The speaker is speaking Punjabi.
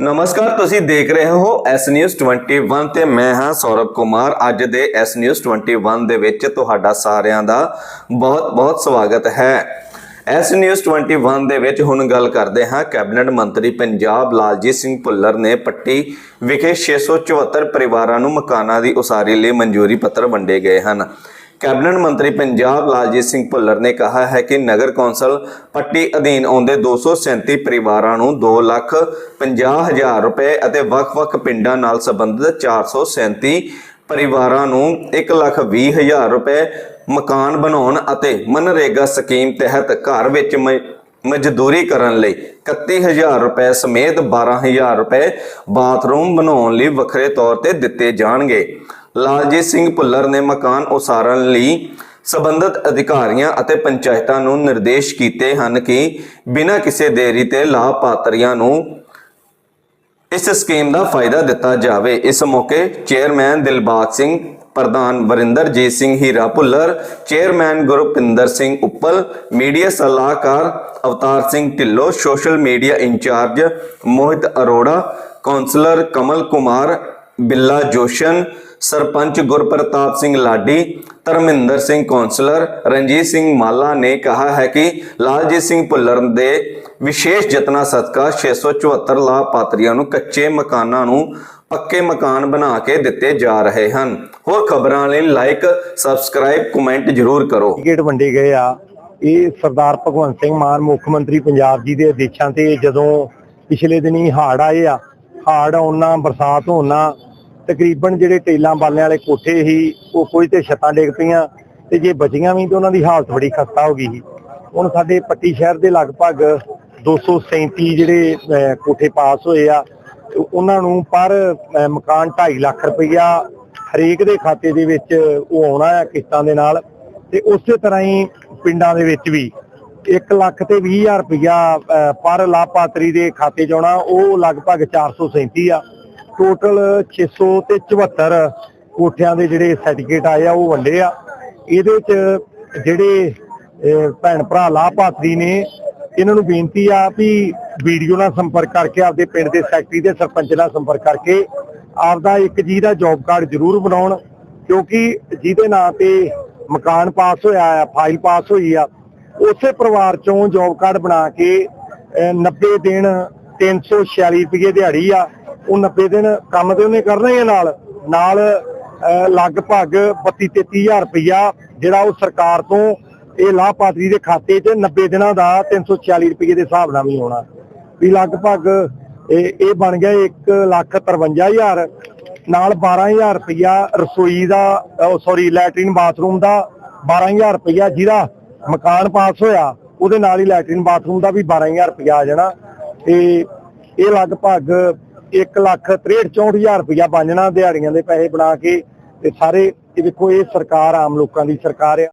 ਨਮਸਕਾਰ, ਤੁਸੀਂ ਦੇਖ ਰਹੇ ਹੋ ਐਸ ਨਿਊਜ਼ 21 ਤੇ ਮੈਂ ਹਾਂ ਸੌਰਵ ਕੁਮਾਰ। ਅੱਜ ਦੇ ਐਸ ਨਿਊਜ਼ 21 ਦੇ ਵਿੱਚ ਤੁਹਾਡਾ ਸਾਰਿਆਂ ਦਾ ਬਹੁਤ ਬਹੁਤ ਸਵਾਗਤ ਹੈ। ਐਸ ਨਿਊਜ਼ 21 ਦੇ ਵਿੱਚ ਹੁਣ ਗੱਲ ਕਰਦੇ ਹਾਂ। ਕੈਬਨਿਟ ਮੰਤਰੀ ਪੰਜਾਬ ਲਾਲਜੀਤ ਸਿੰਘ ਭੁੱਲਰ ਨੇ ਪੱਟੀ ਵਿਖੇ 674 ਪਰਿਵਾਰਾਂ ਨੂੰ ਮਕਾਨਾਂ ਦੀ ਉਸਾਰੀ ਲਈ ਮਨਜ਼ੂਰੀ ਪੱਤਰ ਵੰਡੇ ਗਏ ਹਨ। ਕੈਬਨਿਟ ਮੰਤਰੀ ਪੰਜਾਬ ਲਾਲਜੀਤ ਸਿੰਘ ਭੁੱਲਰ ਨੇ ਕਿਹਾ ਹੈ ਕਿ ਨਗਰ ਕੌਂਸਲ ਪੱਟੀ ਅਧੀਨ ਆਉਂਦੇ 237 ਪਰਿਵਾਰਾਂ ਨੂੰ 2 ਲੱਖ 50 ਹਜ਼ਾਰ ਰੁਪਏ ਅਤੇ ਵੱਖ-ਵੱਖ ਪਿੰਡਾਂ ਨਾਲ ਸੰਬੰਧਿਤ 437 ਪਰਿਵਾਰਾਂ ਨੂੰ 1 ਲੱਖ 20 ਹਜ਼ਾਰ ਰੁਪਏ ਮਕਾਨ ਬਣਾਉਣ ਅਤੇ ਮਨਰੇਗਾ ਸਕੀਮ ਤਹਿਤ ਘਰ ਵਿੱਚ ਮ- ਮਜ਼ਦੂਰੀ ਕਰਨ ਲਈ 31000 ਰੁਪਏ ਸਮੇਤ 12000 ਰੁਪਏ ਬਾਥਰੂਮ ਬਣਾਉਣ ਲਈ ਵੱਖਰੇ ਤੌਰ ਤੇ ਦਿੱਤੇ ਜਾਣਗੇ। ਲਾਲਜੀਤ ਸਿੰਘ ਭੁੱਲਰ ਨੇ ਮਕਾਨ ਉਸਾਰਨ ਲਈ ਸਬੰਧਤ ਅਧਿਕਾਰੀਆਂ ਅਤੇ ਪੰਚਾਇਤਾਂ ਨੂੰ ਨਿਰਦੇਸ਼ ਕੀਤੇ ਹਨ ਕਿ ਬਿਨਾਂ ਕਿਸੇ ਦੇਰੀ ਤੇ ਲਾਭਪਾਤਰੀਆਂ ਨੂੰ ਇਸ ਸਕੀਮ ਦਾ ਫਾਇਦਾ ਦਿੱਤਾ ਜਾਵੇ। ਇਸ ਮੌਕੇ ਚੇਅਰਮੈਨ ਦਿਲਬਾਗ ਸਿੰਘ, ਪ੍ਰਧਾਨ ਵਰਿੰਦਰਜੀਤ ਸਿੰਘ ਹੀਰਾ ਭੁੱਲਰ, ਚੇਅਰਮੈਨ ਗੁਰਪਿੰਦਰ ਸਿੰਘ ਉੱਪਲ, ਮੀਡੀਆ ਸਲਾਹਕਾਰ Avtar Singh Dhillon, social media incharge Mohit Arora councillor Kamal Kumar, Billa Joshan sarpanch Gurpratap Singh Ladi, Dharminder Singh councillor Ranjit Singh Mala ਨੇ ਕਿਹਾ ਹੈ ਕਿ ਲਾਲਜੀਤ ਸਿੰਘ ਭੁੱਲਰ ਦੇ ਵਿਸ਼ੇਸ਼ ਯਤਨਾਂ ਸਦਕਾ 674 ਲਾਭਪਾਤਰੀਆਂ ਨੂੰ ਕੱਚੇ ਮਕਾਨਾਂ ਨੂੰ ਪੱਕੇ ਮਕਾਨ ਬਣਾ ਕੇ ਦਿੱਤੇ ਜਾ ਰਹੇ ਹਨ। ਹੋਰ ਖਬਰਾਂ ਲਈ ਲਾਈਕ ਸਬਸਕ੍ਰਾਈਬ ਕਮੈਂਟ ਜ਼ਰੂਰ ਕਰੋ। ਸਰਟੀਫਿਕੇਟ ਵੰਡੇ ਗਏ ਆ। ਇਹ ਸਰਦਾਰ ਭਗਵੰਤ ਸਿੰਘ ਮਾਨ, ਮੁੱਖ ਮੰਤਰੀ ਪੰਜਾਬ ਜੀ ਦੇ ਆਦੇਸ਼ਾਂ ਤੇ ਜਦੋਂ ਪਿਛਲੇ ਦਿਨੀ ਹਾੜ ਆਏ ਆ, ਹਾੜ ਆਉਣਾ ਬਰਸਾਤ ਹੋਣਾ ਤਕਰੀਬਨ ਜਿਹੜੇ ਟੇਲਾਂ ਬਾਲਿਆਂ ਵਾਲੇ ਕੋਠੇ ਸੀ ਉਹ ਕੋਈ ਤੇ ਛੱਤਾਂ ਡਿੱਗ ਪਈਆਂ ਤੇ ਜੇ ਬਚੀਆਂ ਵੀ ਤੇ ਉਹਨਾਂ ਦੀ ਹਾਲਤ ਬੜੀ ਖਸਤਾ ਹੋ ਗਈ ਸੀ। ਹੁਣ ਸਾਡੇ ਪੱਟੀ ਸ਼ਹਿਰ ਦੇ ਲਗਭਗ 237 ਜਿਹੜੇ ਕੋਠੇ ਪਾਸ ਹੋਏ ਆ ਉਹਨਾਂ ਨੂੰ ਪਰ ਅਹ, ਮਕਾਨ 2.5 ਲੱਖ ਰੁਪਈਆ ਹਰੇਕ ਦੇ ਖਾਤੇ ਦੇ ਵਿੱਚ ਉਹ ਆਉਣਾ ਆ ਕਿਸ਼ਤਾਂ ਦੇ ਨਾਲ। ਤੇ ਉਸੇ ਤਰ੍ਹਾਂ ਹੀ ਪਿੰਡਾਂ ਦੇ ਵਿੱਚ ਵੀ 1 ਲੱਖ ਤੇ 20000 ਰੁਪਇਆ ਅਹ, ਪਰ ਲਾਭਪਾਤਰੀ ਦੇ ਖਾਤੇ 'ਚ ਆਉਣਾ ਉਹ ਲਗਭਗ 437 ਆ। ਟੋਟਲ 600 ਤੇ 74 ਕੋਠਿਆਂ ਦੇ ਜਿਹੜੇ ਸਰਟੀਫਿਕੇਟ ਆਏ ਆ ਉਹ ਵੰਡੇ ਆ। ਇਹਦੇ 'ਚ ਜਿਹੜੇ ਭੈਣ ਭਰਾ ਲਾਭਪਾਤਰੀ ਨੇ ਇਹਨਾਂ ਨੂੰ ਬੇਨਤੀ ਆ ਵੀ ਵੀਡੀਓ ਨਾਲ ਸੰਪਰਕ ਕਰਕੇ ਆਪਦੇ ਪਿੰਡ ਦੇ ਸੈਕਟਰੀ ਦੇ ਸਰਪੰਚ ਨਾਲ ਸੰਪਰਕ ਕਰਕੇ ਆਪਦਾ ਇੱਕ ਜੀ ਦਾ ਜੌਬ ਕਾਰਡ ਜ਼ਰੂਰ ਬਣਾਉਣ ਕਿਉਂਕਿ ਜਿਹਦੇ ਨਾਂ ਤੇ ਮਕਾਨ ਪਾਸ ਹੋਇਆ ਆ ਫਾਈਲ ਪਾਸ ਹੋਈ ਆ ਉਸੇ ਪਰਿਵਾਰ ਚੋਂ ਜੌਬ ਕਾਰਡ ਬਣਾ ਕੇ ਅਹ, 90 ਦਿਨ 346 ਰੁਪਏ ਦਿਹਾੜੀ ਆ। ਉਹ 90 ਦਿਨ ਕੰਮ ਤੇ ਉਹਨੇ ਕਰਨਾ ਹੀ ਆ ਨਾਲ। ਨਾਲ ਅਹ, ਲਗਭਗ 32 33000 ਰੁਪਇਆ ਜਿਹੜਾ ਉਹ ਸਰਕਾਰ ਤੋਂ ਇਹ ਲਾਭਪਾਤਰੀ ਦੇ ਖਾਤੇ 'ਚ 90 ਦਿਨਾਂ ਦਾ 346 ਰੁਪਏ ਦੇ ਹਿਸਾਬ ਨਾਲ ਵੀ ਆਉਣਾ ਵੀ ਲਗਭਗ ਇਹ ਇਹ ਬਣ ਗਿਆ 1 ਲੱਖ 53000 ਨਾਲ 12000 ਰੁਪਇਆ ਰਸੋਈ ਦਾ ਸੌਰੀ ਲੈਟਰਿਨ ਬਾਥਰੂਮ ਦਾ 12000 ਰੁਪਇਆ ਜਿਹਦਾ ਮਕਾਨ ਪਾਸ ਹੋਇਆ ਉਹਦੇ ਨਾਲ ਹੀ ਲੈਟਰਿਨ ਬਾਥਰੂਮ ਦਾ ਵੀ 12000 ਰੁਪਇਆ ਆ ਜਾਣਾ। ਤੇ ਇਹ ਲਗਭਗ 1 ਲੱਖ 63000 ਰੁਪਇਆ ਬਣ ਦਿਹਾੜੀਆਂ ਦੇ ਪੈਸੇ ਬਣਾ ਕੇ ਤੇ ਸਾਰੇ, ਇਹ ਦੇਖੋ ਇਹ ਸਰਕਾਰ ਆਮ ਲੋਕਾਂ ਦੀ ਸਰਕਾਰ ਆ।